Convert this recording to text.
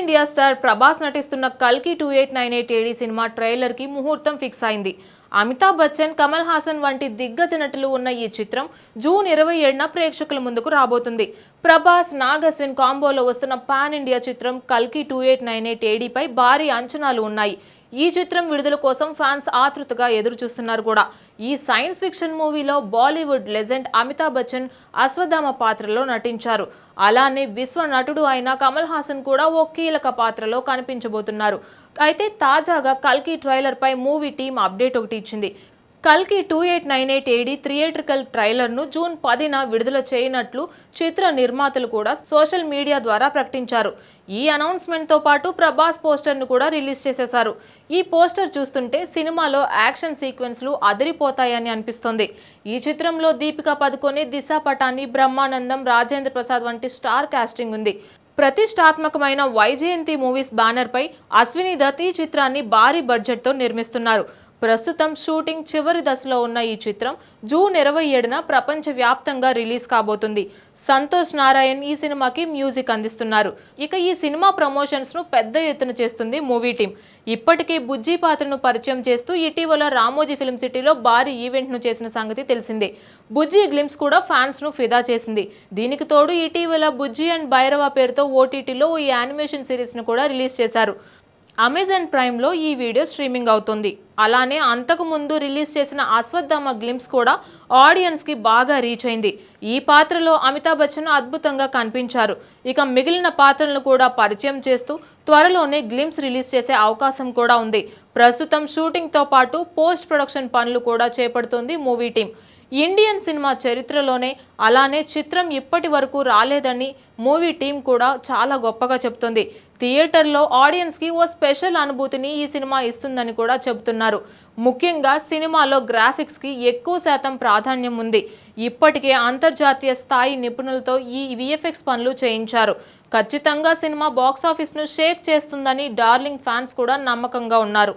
India star Prabhas నటిస్తున్న కల్కి two eight nine eight AD cinema ట్రైలర్కి ముహూర్తం ఫిక్స్ అయింది. అమితాబ్ బచ్చన్ కమల్ హాసన్ వంటి దిగ్గజ నటులు ఉన్న ఈ చిత్రం జూన్ ఇరవై ఏడున ప్రేక్షకుల ముందుకు రాబోతుంది. ప్రభాస్ నాగస్విన్ కాంబోలో వస్తున్న పాన్ ఇండియా చిత్రం కల్కి టూ ఎయిట్ నైన్ ఎయిట్ ఏడీపై భారీ అంచనాలు ఉన్నాయి. ఈ చిత్రం విడుదల కోసం ఫ్యాన్స్ ఆతృతగా ఎదురు చూస్తున్నారు కూడా. ఈ సైన్స్ ఫిక్షన్ మూవీలో బాలీవుడ్ లెజెండ్ అమితాబ్ బచ్చన్ అశ్వత్థామ పాత్రలో నటించారు. అలానే విశ్వ నటుడు అయిన కమల్ హాసన్ కూడా ఓ కీలక పాత్రలో కనిపించబోతున్నారు. అయితే తాజాగా కల్కి ట్రైలర్ పై మూవీ టీం అప్డేట్ ఒకటి ఇచ్చింది. కల్కి two eight nine eight AD theatrical ట్రైలర్ను June పదిన విడుదల చేయనట్లు చిత్ర నిర్మాతలు కూడా సోషల్ మీడియా ద్వారా ప్రకటించారు. ఈ అనౌన్స్మెంట్తో పాటు ప్రభాస్ పోస్టర్ను కూడా రిలీజ్ చేసేశారు. ఈ పోస్టర్ చూస్తుంటే సినిమాలో యాక్షన్ సీక్వెన్స్లు అదిరిపోతాయని అనిపిస్తుంది. ఈ చిత్రంలో దీపికా పదుకొని దిశా పటాని బ్రహ్మానందం రాజేంద్ర ప్రసాద్ వంటి స్టార్ కాస్టింగ్ ఉంది. ప్రతిష్టాత్మకమైన వైజయంతి మూవీస్ బ్యానర్పై అశ్విని దత్ ఈ చిత్రాన్ని భారీ బడ్జెట్తో నిర్మిస్తున్నారు. ప్రస్తుతం షూటింగ్ చివరి దశలో ఉన్న ఈ చిత్రం జూన్ ఇరవై ఏడున ప్రపంచవ్యాప్తంగా రిలీజ్ కాబోతుంది. సంతోష్ నారాయణ్ ఈ సినిమాకి మ్యూజిక్ అందిస్తున్నారు. ఇక ఈ సినిమా ప్రమోషన్స్ను పెద్ద ఎత్తున చేస్తుంది మూవీ టీం ఇప్పటికే బుజ్జి పాత్రను పరిచయం చేస్తూ ఇటీవల రామోజీ ఫిల్మ్ సిటీలో భారీ ఈవెంట్ను చేసిన సంగతి తెలిసిందే. బుజ్జి గ్లిమ్స్ కూడా ఫ్యాన్స్ను ఫిదా చేసింది. దీనికి తోడు ఇటీవల బుజ్జి అండ్ భైరవ పేరుతో ఓటీటీలో ఈ యానిమేషన్ సిరీస్ను కూడా రిలీజ్ చేశారు. అమెజాన్ ప్రైమ్లో ఈ వీడియో స్ట్రీమింగ్ అవుతుంది. అలానే అంతకు ముందు రిలీజ్ చేసిన అశ్వత్థామ గ్లిమ్స్ కూడా ఆడియన్స్కి బాగా రీచ్ అయింది. ఈ పాత్రలో అమితాబ్ బచ్చన్ అద్భుతంగా కనిపించారు. ఇక మిగిలిన పాత్రలను కూడా పరిచయం చేస్తూ త్వరలోనే గ్లిమ్స్ రిలీజ్ చేసే అవకాశం కూడా ఉంది. ప్రస్తుతం షూటింగ్తో పాటు పోస్ట్ ప్రొడక్షన్ పనులు కూడా చేపడుతుంది మూవీ టీం. ఇండియన్ సినిమా చరిత్రలోనే అలానే చిత్రం ఇప్పటి వరకు రాలేదని మూవీ టీం కూడా చాలా గొప్పగా చెప్తుంది. థియేటర్లో ఆడియన్స్కి ఓ స్పెషల్ అనుభూతిని ఈ సినిమా ఇస్తుందని కూడా చెబుతున్నారు. ముఖ్యంగా సినిమాలో గ్రాఫిక్స్కి ఎక్కువ శాతం ప్రాధాన్యం ఉంది. ఇప్పటికే అంతర్జాతీయ స్థాయి నిపుణులతో ఈ విఎఫ్ఎక్స్ పనులు చేయించారు. ఖచ్చితంగా సినిమా బాక్సాఫీస్ను షేక్ చేస్తుందని డార్లింగ్ ఫ్యాన్స్ కూడా నమ్మకంగా ఉన్నారు.